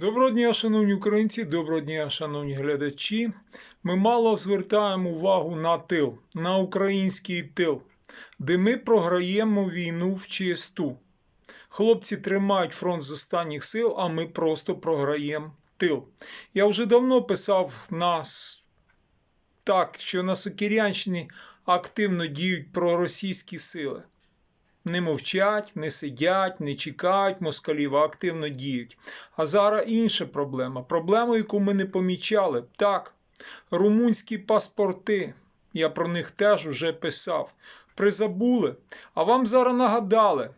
Доброго дня, шановні українці, доброго дня, шановні глядачі. Ми мало звертаємо увагу на тил, на український тил, де ми програємо війну в ЧСТУ. Хлопці тримають фронт з останніх сил, а ми просто програємо тил. Я вже давно писав нас так, що на Сокірянщині активно діють проросійські сили. Не мовчать, не сидять, не чекають москалів, а активно діють. А зараз інша проблема. Проблема, яку ми не помічали. Так, румунські паспорти. Я про них теж уже писав. Призабули. А вам зараз нагадали.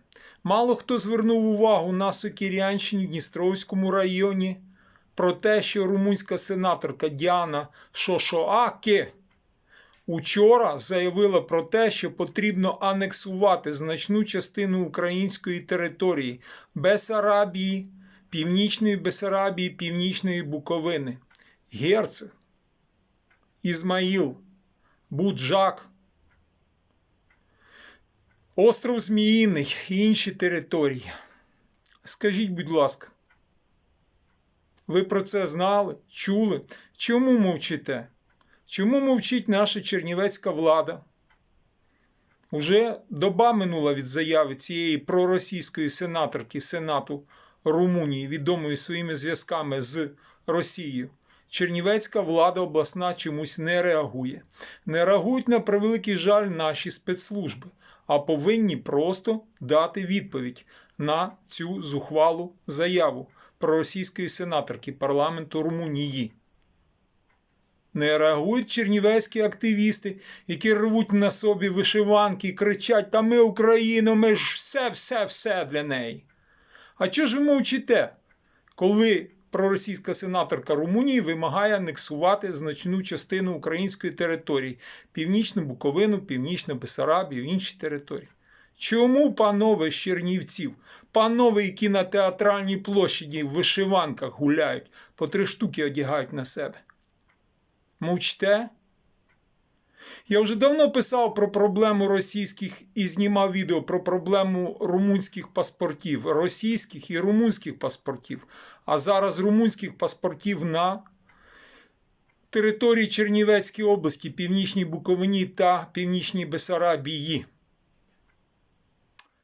Мало хто звернув увагу на Сокірянщині, Дністровському районі про те, що румунська сенаторка Діана Шошоаке Учора заявила про те, що потрібно анексувати значну частину української території Бесарабії, Північної Бесарабії, Північної Буковини, Герце, Ізмаїл, Буджак, Остров Зміїний і інші території. Скажіть, будь ласка, ви про це знали, чули? Чому мовчите? Чому мовчить наша чернівецька влада? Уже доба минула від заяви цієї проросійської сенаторки Сенату Румунії, відомої своїми зв'язками з Росією. Чернівецька влада обласна чомусь не реагує. Не реагують на превеликий жаль наші спецслужби, а повинні просто дати відповідь на цю зухвалу заяву проросійської сенаторки парламенту Румунії. Не реагують чернівецькі активісти, які рвуть на собі вишиванки і кричать: Та ми Україна, ми ж все, все, все для неї. А чого ж ви мовчите, коли проросійська сенаторка Румунії вимагає анексувати значну частину української території Північну Буковину, Північну Бесарабію, інші території? Чому, панове з Чернівців, панове, які на театральній площаді в вишиванках гуляють, по три штуки одягають на себе? Мовчте. Я вже давно писав про проблему російських і знімав відео про проблему румунських паспортів, російських і румунських паспортів. А зараз румунських паспортів на території Чернівецької області, Північній Буковині та Північній Бесарабії.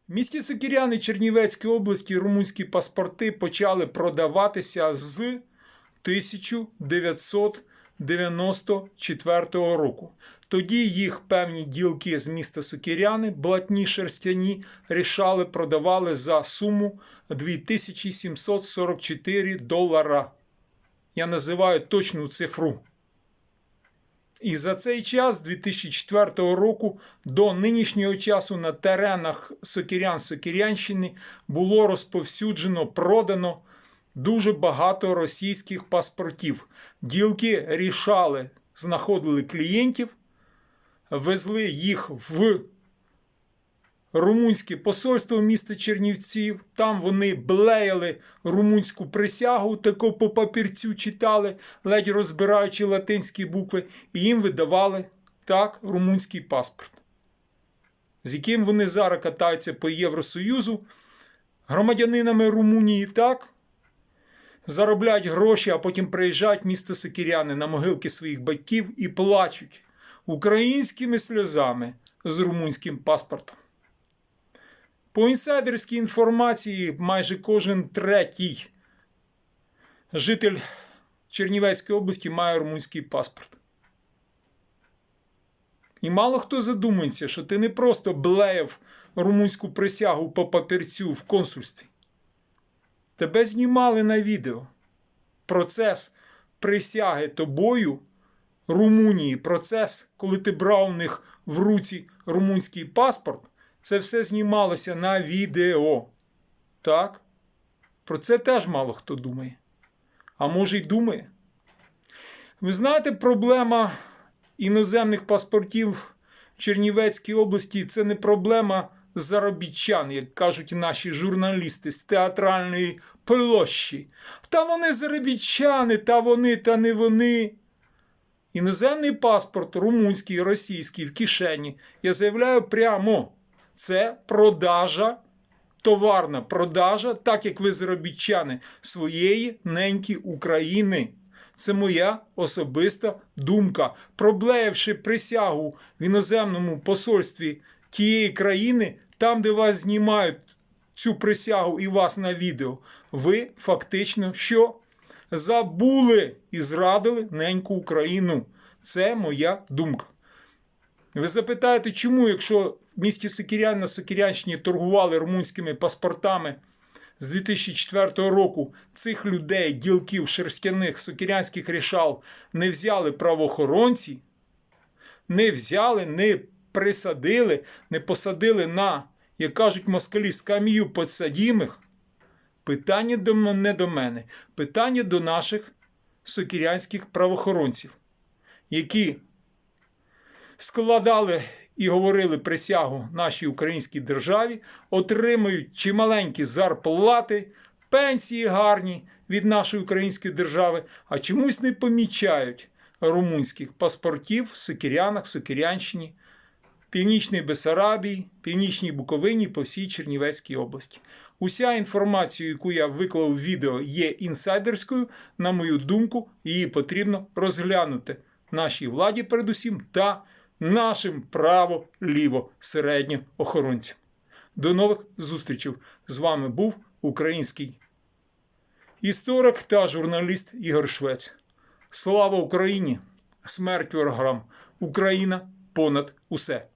В місті Сокіряни Чернівецької області румунські паспорти почали продаватися з 1900 94-го року. Тоді їх певні ділки з міста Сокіряни, блатні шерстяні, рішали, продавали за суму 2744 долара. Я називаю точну цифру. І за цей час, з 2004 року, до нинішнього часу на теренах Сокірян-Сокірянщини було розповсюджено, продано дуже багато російських паспортів. Ділки рішали, знаходили клієнтів, везли їх в румунське посольство міста Чернівців. Там вони блеяли румунську присягу, таку по папірцю читали, ледь розбираючи латинські букви, і їм видавали так румунський паспорт. З яким вони зараз катаються по Євросоюзу, громадянинами Румунії так заробляють гроші, а потім приїжджають місто Сокіряни на могилки своїх батьків і плачуть українськими сльозами з румунським паспортом. По інсайдерській інформації, майже кожен третій житель Чернівецької області має румунський паспорт. І мало хто задумається, що ти не просто блеяв румунську присягу по папірцю в консульстві. Тебе знімали на відео. Процес присяги тобою Румунії, процес, коли ти брав у них в руці румунський паспорт, це все знімалося на відео. Так? Про це теж мало хто думає. А може й думає. Ви знаєте, проблема іноземних паспортів в Чернівецькій області це не проблема заробітчан, як кажуть наші журналісти з театральної площі. Та вони заробітчани, та вони, та не вони. Іноземний паспорт, румунський, російський в кишені. Я заявляю прямо: це продажа товарна продажа, так як ви заробітчани своєї неньки України. Це моя особиста думка. Проблеявши присягу в іноземному посольстві тієї країни, там, де вас знімають цю присягу і вас на відео, ви фактично що? Забули і зрадили неньку Україну. Це моя думка. Ви запитаєте, чому, якщо в місті Сокірян на Сокірянщині торгували румунськими паспортами з 2004 року цих людей, ділків шерстяних сокірянських рішал, не взяли правоохоронці, не взяли, не присадили, не посадили на, як кажуть москалі, скам'ю підсадімих? Питання до не до мене, питання до наших сокірянських правоохоронців, які складали і говорили присягу нашій українській державі, отримують чималенькі зарплати, пенсії гарні від нашої української держави, а чомусь не помічають румунських паспортів в Сокірянах, Сокірянщині, Північній Бесарабії, Північній Буковині по всій Чернівецькій області. Уся інформація, яку я виклав в відео, є інсайдерською. На мою думку, її потрібно розглянути нашій владі, передусім, та нашим право-ліво середньоохоронцям. До нових зустрічей. З вами був український історик та журналіст Ігор Швець. Слава Україні! Смерть ворогам! Україна понад усе!